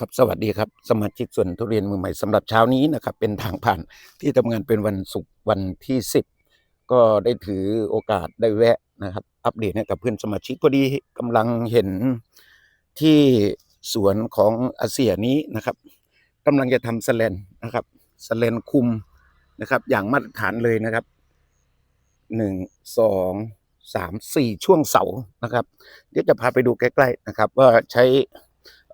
ครับสวัสดีครับ สมาชิกส่วนทุเรียนมือใหม่สำหรับเช้านี้นะครับ เป็นทางผ่านที่ทำงานเป็นวันศุกร์วันที่ 10 ก็ได้ถือโอกาสได้แวะนะครับ อัปเดตให้กับเพื่อนสมาชิกพอดีกำลังเห็นที่สวนของอาเซียนี้นะครับกำลังจะทำสแลนนะครับสแลนคุมนะครับ อย่างมาตรฐานเลยนะครับหนึ่งสองสามสี่ช่วงเสานะครับ เดี๋ยวจะพาไปดูใกล้ ๆนะครับ ว่าใช้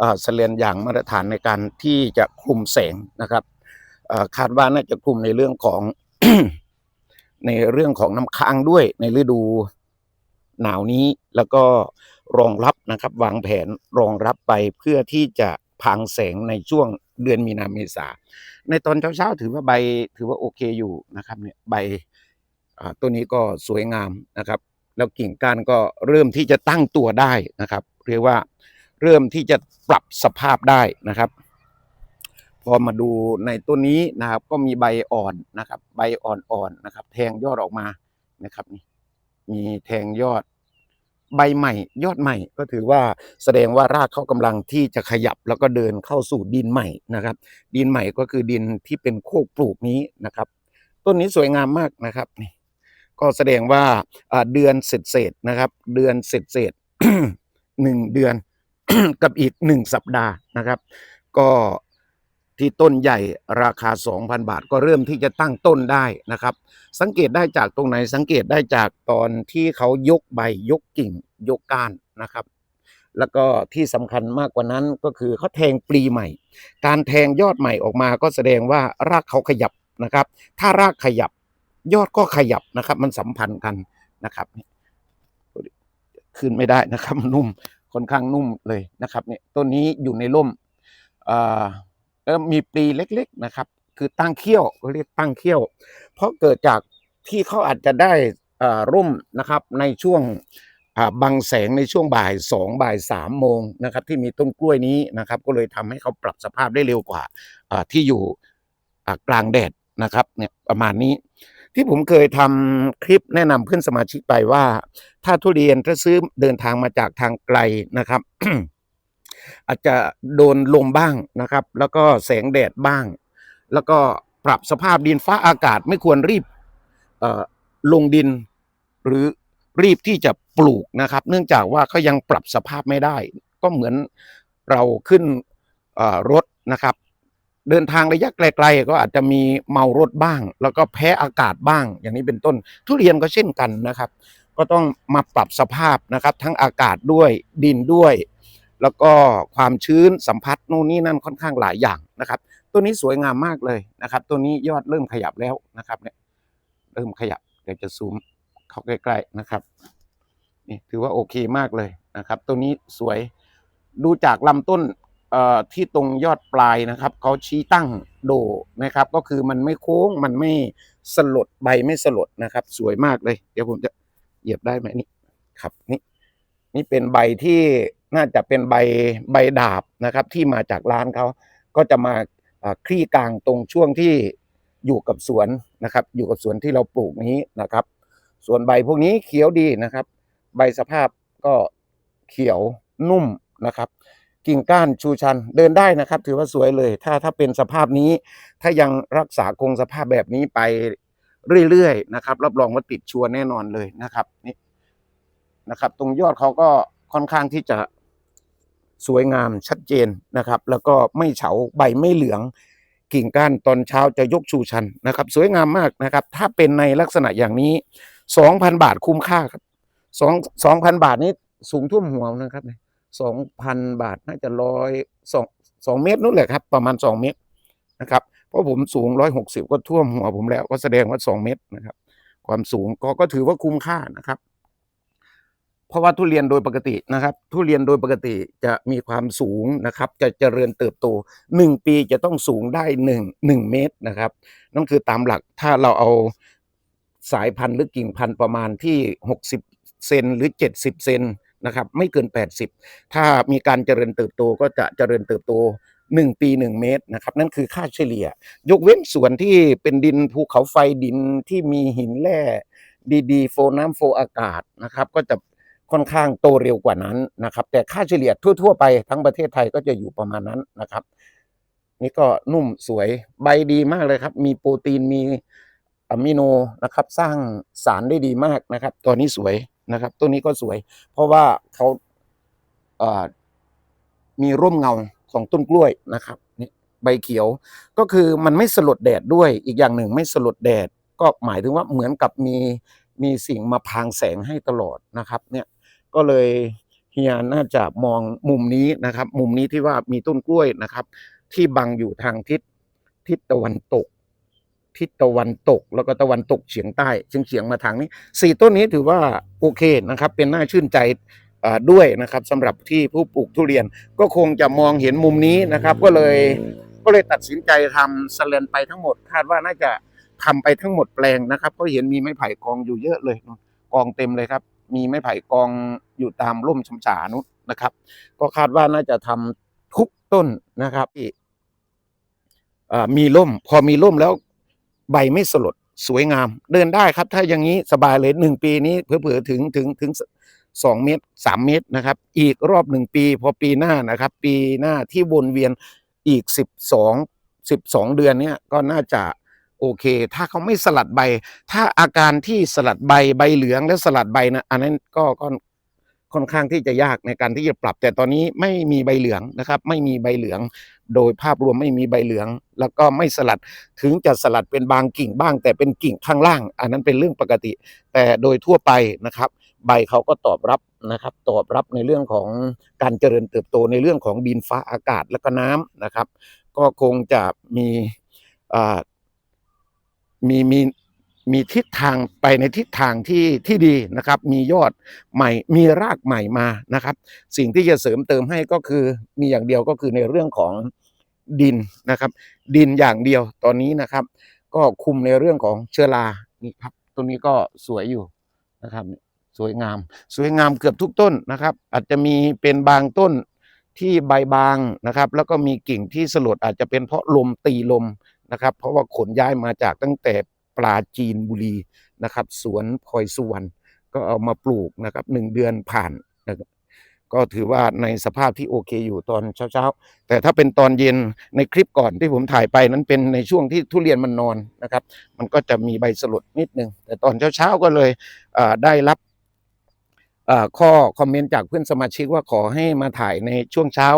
อ่าสเลนอย่างมาตรฐานในการที่จะคลุมแสงนะครับคาดว่าน่าจะคลุมในเรื่องของในเรื่องของน้ำค้างด้วยในฤดูหนาวนี้แล้วก็รองรับนะครับ วางแผนรองรับไปเพื่อที่จะพรางแสงในช่วงเดือนมีนาเมษาในตอนเช้าๆถือว่าใบถือว่าโอเคอยู่นะครับเนี่ยใบตัวนี้ก็สวยงามนะครับ แล้วกิ่งก้านก็เริ่มที่จะตั้งตัวได้นะครับ เรียกว่า เริ่มที่จะปรับสภาพได้นะครับ พอมาดูในต้นนี้นะครับ ก็มีใบอ่อนนะครับ ใบอ่อนๆนะครับ แทงยอดออกมานะครับนี่มีแทงยอดใบใหม่ ยอดใหม่ก็ถือว่าแสดงว่ารากเขากำลังที่จะขยับแล้วก็เดินเข้าสู่ดินใหม่นะครับ ดินใหม่ก็คือดินที่เป็นโคกปลูกนี้นะครับ ต้นนี้สวยงามมากนะครับนี่ก็แสดงว่าเดือนเสร็จเสร็จนะครับ เดือนเสร็จเสร็จหนึ่งเดือน กับอีกหนึ่งสัปดาห์นะครับ ก็ที่ต้นใหญ่ราคา 2,000 บาท ก็เริ่มที่จะตั้งต้นได้นะครับ สังเกตได้จากตรงไหนสังเกตได้จากตอนที่เขายกใบยกกิ่งยกก้านนะครับ แล้วก็ที่สำคัญมากกว่านั้นก็คือเขาแทงปลีใหม่ การแทงยอดใหม่ออกมาก็แสดงว่ารากเขาขยับนะครับ ถ้ารากขยับยอดก็ขยับนะครับ มันสัมพันธ์กันนะครับ ขึ้นไม่ได้นะครับนุ่ม ค่อนข้างนุ่มเลยนะครับเนี่ยต้นนี้อยู่ในร่มอ่าเออมีปลีเล็กๆนะครับ คือตั้งเขี้ยวเรียกตั้งเขี้ยว เพราะเกิดจากที่เขาอาจจะได้อ่าร่มนะครับในช่วงบังแสงในช่วงบ่ายสองบ่ายสามโมงนะครับ ที่มีต้นกล้วยนี้นะครับ ก็เลยทำให้เขาปรับสภาพได้เร็วกว่าที่อยู่กลางแดดนะครับเนี่ยประมาณนี้ ที่ผมเคยทำคลิปแนะนำเพื่อนสมาชิกไปว่า ถ้าทุเรียนถ้าซื้อเดินทางมาจากทางไกลนะครับ อาจจะโดนลมบ้างนะครับ แล้วก็แสงแดดบ้าง แล้วก็ปรับสภาพดินฟ้าอากาศไม่ควรรีบลงดินหรือรีบที่จะปลูกนะครับ เนื่องจากว่าเขายังปรับสภาพไม่ได้ ก็เหมือนเราขึ้นรถนะครับ เดินทางระยะไกลๆก็อาจจะมีเมารถบ้าง แล้วก็แพ้อากาศบ้าง อย่างนี้เป็นต้น ทุเรียนก็เช่นกันนะครับ ก็ต้องมาปรับสภาพนะครับ ทั้งอากาศด้วยดินด้วย แล้วก็ความชื้นสัมผัสนู่นนี่นั่นค่อนข้างหลายอย่างนะครับ ตัวนี้สวยงามมากเลยนะครับ ตัวนี้ยอดเริ่มขยับแล้วนะครับเนี่ยเริ่มขยับเดี๋ยวจะซูมเข้าใกล้ๆนะครับนี่ถือว่าโอเคมากเลยนะครับ ตัวนี้สวยดูจากลำต้น ที่ตรงยอดปลายนะครับเขาชี้ตั้งโดนะครับ ก็คือมันไม่โค้งมันไม่สลดใบไม่สลดนะครับ สวยมากเลย เดี๋ยวผมจะเหยียบได้ไหมนี่ครับนี่นี่เป็นใบที่น่าจะเป็นใบใบดาบนะครับ ที่มาจากร้านเขาก็จะมาคลี่กลางตรงช่วงที่อยู่กับสวนนะครับ อยู่กับสวนที่เราปลูกนี้นะครับ ส่วนใบพวกนี้เขียวดีนะครับ ใบสภาพก็เขียวนุ่มนะครับ กิ่งก้านชูชันเดินได้นะครับ ถือว่าสวยเลย ถ้าถ้าเป็นสภาพนี้ ถ้ายังรักษาคงสภาพแบบนี้ไปเรื่อยๆนะครับ รับรองว่าติดชัวร์แน่นอนเลยนะครับนี่นะครับ ตรงยอดเขาก็ค่อนข้างที่จะสวยงามชัดเจนนะครับ แล้วก็ไม่เฉาใบไม่เหลือง กิ่งก้านตอนเช้าจะยกชูชันนะครับ สวยงามมากนะครับ ถ้าเป็นในลักษณะอย่างนี้สองพันบาทคุ้มค่าครับสองสองพันบาทนี้สูงท่วมหัวนะครับ สองพันบาทน่าจะร้อยสองสองเมตรนู่นแหละครับ ประมาณสองเมตรนะครับ เพราะผมสูงร้อยหกสิบก็ท่วมหัวผมแล้วก็แสดงว่าสองเมตรนะครับ ความสูงก็ก็ถือว่าคุ้มค่านะครับ เพราะว่าทุเรียนโดยปกตินะครับ ทุเรียนโดยปกติจะมีความสูงนะครับ จะเจริญเติบโตหนึ่งปีจะต้องสูงได้หนึ่งหนึ่งเมตรนะครับนั่นคือตามหลักถ้าเราเอาสายพันธุ์หรือกิ่งพันธุ์ประมาณที่60เซนหรือ70เซน นะครับไม่เกิน 80 ถ้ามีการเจริญเติบโตก็จะเจริญเติบโต 1 ปี 1 เมตรนะครับนั่นคือค่าเฉลี่ย ยกเว้นส่วนที่เป็นดินภูเขาไฟดินที่มีหินแร่ดีๆโฟน้ำโฟอากาศนะครับก็จะค่อนข้างโตเร็วกว่านั้นนะครับแต่ค่าเฉลี่ยทั่ว ๆ ไปทั้งประเทศไทยก็จะอยู่ประมาณนั้นนะครับ นี่ก็นุ่มสวยใบดีมากเลยครับ มีโปรตีนมีอะมิโนนะครับ สร้างสารได้ดีมากนะครับตัวนี้สวย นะครับตัวนี้ก็สวย เพราะว่าเขาเมีร่มเงาของต้นกล้วยนะครับนี่ใบเขียวก็คือมันไม่สลดแดดด้วยอีกอย่างหนึ่งไม่สลดแดด ก็หมายถึงว่าเหมือนกับมีมีสิ่งมาพรางแสงให้ตลอดนะครับ เนี่ยก็เลยเฮียน่าจะมองมุมนี้นะครับ มุมนี้ที่ว่ามีต้นกล้วยนะครับ ที่บังอยู่ทางทิศทิศตะวันตก ทิศตะวันตก แล้วก็ตะวันตกเฉียงใต้เฉียงเฉียงมาทางนี้สี่ต้นนี้ถือว่าโอเคนะครับ เป็นน่าชื่นใจด้วยนะครับสำหรับที่ผู้ปลูกทุเรียนก็คงจะมองเห็นมุมนี้นะครับ ก็เลยก็เลยตัดสินใจทำสแลนไปทั้งหมด คาดว่าน่าจะทำไปทั้งหมดแปลงนะครับก็เห็นมีไม้ไผ่กองอยู่เยอะเลยกองเต็มเลยครับ มีไม้ไผ่กองอยู่ตามร่มชมฉานุนะครับ ก็คาดว่าน่าจะทำทุกต้นนะครับที่อ่ามีร่ม พอมีร่มแล้ว ใบไม่สลดสวยงาม เดินได้ครับ ถ้าอย่างนี้สบายเลยหนึ่งปีนี้เผื่อๆถึงถึงถึงสองเมตรสามเมตรนะครับ อีกรอบหนึ่งปี พอปีหน้านะครับ ปีหน้าที่วนเวียนอีกสิบสองสิบสองเดือนเนี้ยก็น่าจะโอเค ถ้าเขาไม่สลัดใบ ถ้าอาการที่สลัดใบใบเหลืองและสลัดใบนะอันนั้นก็ก็ ค่อนข้างที่จะยากในการที่จะปรับ แต่ตอนนี้ไม่มีใบเหลืองนะครับ ไม่มีใบเหลือง โดยภาพรวมไม่มีใบเหลือง แล้วก็ไม่สลัดถึงจะสลัดเป็นบางกิ่งบ้าง แต่เป็นกิ่งข้างล่าง อันนั้นเป็นเรื่องปกติ แต่โดยทั่วไปนะครับ ใบเขาก็ตอบรับนะครับ ตอบรับในเรื่องของการเจริญเติบโตในเรื่องของดินฟ้าอากาศและก็น้ำนะครับ ก็คงจะมีมีมี มีทิศทางไปในทิศทางที่ที่ดีนะครับ มียอดใหม่มีรากใหม่มานะครับ สิ่งที่จะเสริมเติมให้ก็คือมีอย่างเดียวก็คือในเรื่องของดินนะครับ ดินอย่างเดียวตอนนี้นะครับ ก็คุมในเรื่องของเชื้อรานี่ครับตัวนี้ก็สวยอยู่นะครับ สวยงาม สวยงามเกือบทุกต้นนะครับ อาจจะมีเป็นบางต้นที่ใบบางนะครับ แล้วก็มีกิ่งที่สลดอาจจะเป็นเพราะลมตีลมนะครับ เพราะว่าขนย้ายมาจากตั้งแต่ ปลาจีนบุรีนะครับ สวนพลอยสุวรรณก็เอามาปลูกนะครับหนึ่งเดือนผ่านนะครับก็ถือว่าในสภาพที่โอเคอยู่ตอนเช้าๆ แต่ถ้าเป็นตอนเย็นในคลิปก่อนที่ผมถ่ายไปนั้นเป็นในช่วงที่ทุเรียนมันนอนนะครับ มันก็จะมีใบสลดนิดนึงแต่ตอนเช้าๆก็เลยได้รับ ข้อคอมเมนต์จากเพื่อนสมาชิกว่าขอให้มาถ่ายในช่วงเช้า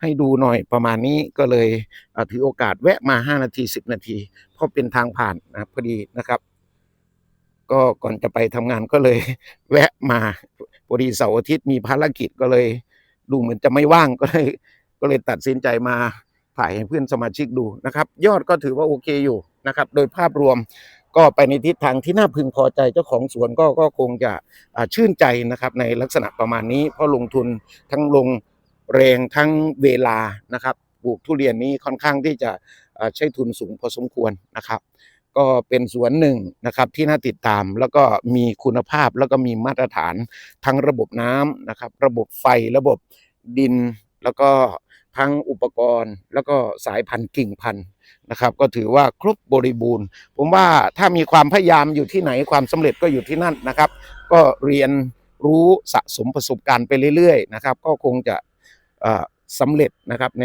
ให้ดูหน่อยประมาณนี้ก็เลยถือโอกาสแวะมา 5 นาที 10 นาที เพราะเป็นทางผ่านนะพอดีนะครับ ก็ก่อนจะไปทำงานก็เลย แวะมาพอดีเสาร์อาทิตย์มีภารกิจก็เลย ดูเหมือนจะไม่ว่างก็เลย ก็เลยตัดสินใจมาถ่ายให้เพื่อนสมาชิกดูนะครับ ยอดก็ถือว่าโอเคอยู่นะครับ โดยภาพรวม ก็ไปในทิศทางที่น่าพึงพอใจเจ้าของสวนก็ก็คงจะชื่นใจนะครับในลักษณะประมาณนี้ เพราะลงทุนทั้งลงแรงทั้งเวลานะครับปลูกทุเรียนนี้ค่อนข้างที่จะใช้ทุนสูงพอสมควรนะครับ ก็เป็นสวนหนึ่งนะครับที่น่าติดตามแล้วก็มีคุณภาพแล้วก็มีมาตรฐานทั้งระบบน้ำนะครับ ระบบไฟระบบดินแล้วก็ ทั้งอุปกรณ์ แล้วก็สายพันธุ์กิ่งพันธุ์นะครับ ก็ถือว่าครบบริบูรณ์ ผมว่าถ้ามีความพยายามอยู่ที่ไหนความสำเร็จก็อยู่ที่นั่นนะครับ ก็เรียนรู้สะสมประสบการณ์ไปเรื่อยๆนะครับ ก็คงจะสำเร็จนะครับใน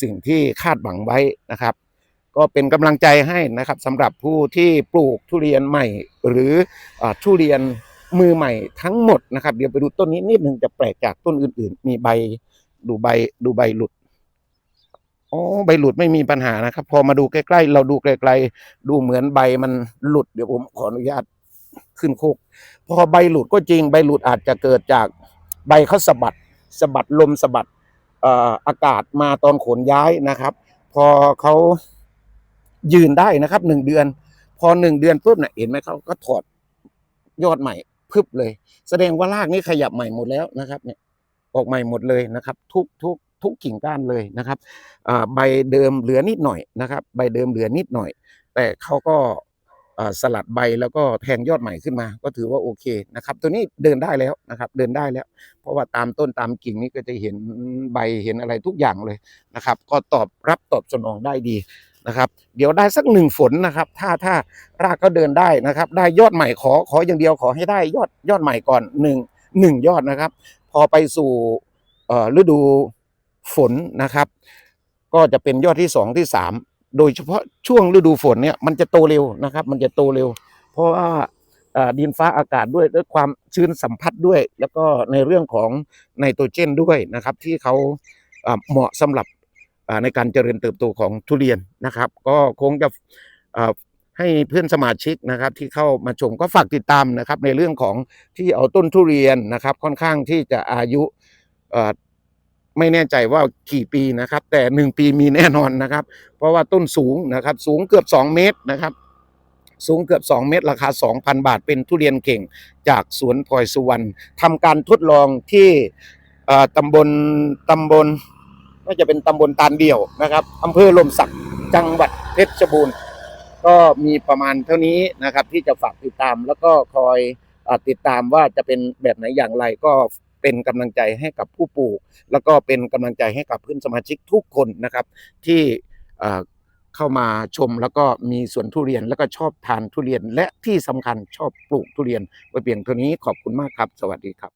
สิ่งที่คาดหวังไว้นะครับ ก็เป็นกำลังใจให้นะครับสำหรับผู้ที่ปลูกทุเรียนใหม่ หรืออทุเรียนมือใหม่ทั้งหมดนะครับ เดี๋ยวไปดูต้นนี้นิดหนึ่งจะแปลกจากต้นอื่น ๆ มีใบดูใบดูใบหลุด อ๋อใบหลุดไม่มีปัญหานะครับ พอมาดูใกล้ๆเราดูไกลๆดูเหมือนใบมันหลุดเดี๋ยวผมขออนุญาตขึ้นโคกพอใบหลุดก็จริงใบหลุดอาจจะเกิดจากใบเขาสะบัดสะบัดลมสะบัดอากาศมาตอนขนย้ายนะครับ พอเขายืนได้นะครับหนึ่งเดือน พอหนึ่งเดือนปุ๊บเนี่ยเห็นไหมเขาก็ถอดยอดใหม่พึบเลย แสดงว่ารากนี้ขยับใหม่หมดแล้วนะครับ เนี่ยออกใหม่หมดเลยนะครับ ทุกทุก ทุกกิ่งก้านเลยนะครับใบเดิมเหลือนิดหน่อยนะครับ ใบเดิมเหลือนิดหน่อย แต่เขาก็สลัดใบแล้วก็แทงยอดใหม่ขึ้นมา ก็ถือว่าโอเคนะครับ ตัวนี้เดินได้แล้วนะครับ เดินได้แล้ว เพราะว่าตามต้นตามกิ่งนี้ก็จะเห็นใบเห็นอะไรทุกอย่างเลยนะครับ ก็ตอบรับตอบสนองได้ดีนะครับ เดี๋ยวได้สักหนึ่งฝนนะครับ ถ้าถ้ารากก็เดินได้นะครับ ได้ยอดใหม่ขอขออย่างเดียวขอให้ได้ยอดยอดใหม่ก่อนหนึ่งหนึ่งยอดนะครับ พอไปสู่ฤดู ฝนนะครับ ก็จะเป็นยอดที่สองที่สามโดยเฉพาะช่วงฤดูฝนเนี่ยมันจะโตเร็วนะครับ มันจะโตเร็ว เพราะว่าดินฟ้าอากาศด้วยด้วยความชื้นสัมผัสด้วย แล้วก็ในเรื่องของไนโตรเจนด้วยนะครับ ที่เขาเหมาะสำหรับในการเจริญเติบโตของทุเรียนนะครับ ก็คงจะให้เพื่อนสมาชิกนะครับที่เข้ามาชมก็ฝากติดตามนะครับ ในเรื่องของที่เอาต้นทุเรียนนะครับ ค่อนข้างที่จะอายุ ไม่แน่ใจว่ากี่ปีนะครับ แต่หนึ่งปีมีแน่นอนนะครับ เพราะว่าต้นสูงนะครับ สูงเกือบ 2 เมตรนะครับ สูงเกือบ 2 เมตร ราคา 2,000 บาท เป็นทุเรียนเก่งจากสวนพลอยสุวรรณทำการทดลองที่ตำบลตำบลน่าจะเป็นตำบลตาลเดี่ยวนะครับอำเภอลมศักดิ์จังหวัดเพชรบูรณ์ก็มีประมาณเท่านี้นะครับที่จะฝากติดตามแล้วก็คอยอติดตามว่าจะเป็นแบบไหนอย่างไรก็ เป็นกำลังใจให้กับผู้ปลูก แล้วก็เป็นกำลังใจให้กับเพื่อนสมาชิกทุกคนนะครับ ที่เข้ามาชมแล้วก็มีสวนทุเรียนแล้วก็ชอบทานทุเรียน และที่สำคัญชอบปลูกทุเรียนไว้เพียงเท่านี้ขอบคุณมากครับ สวัสดีครับ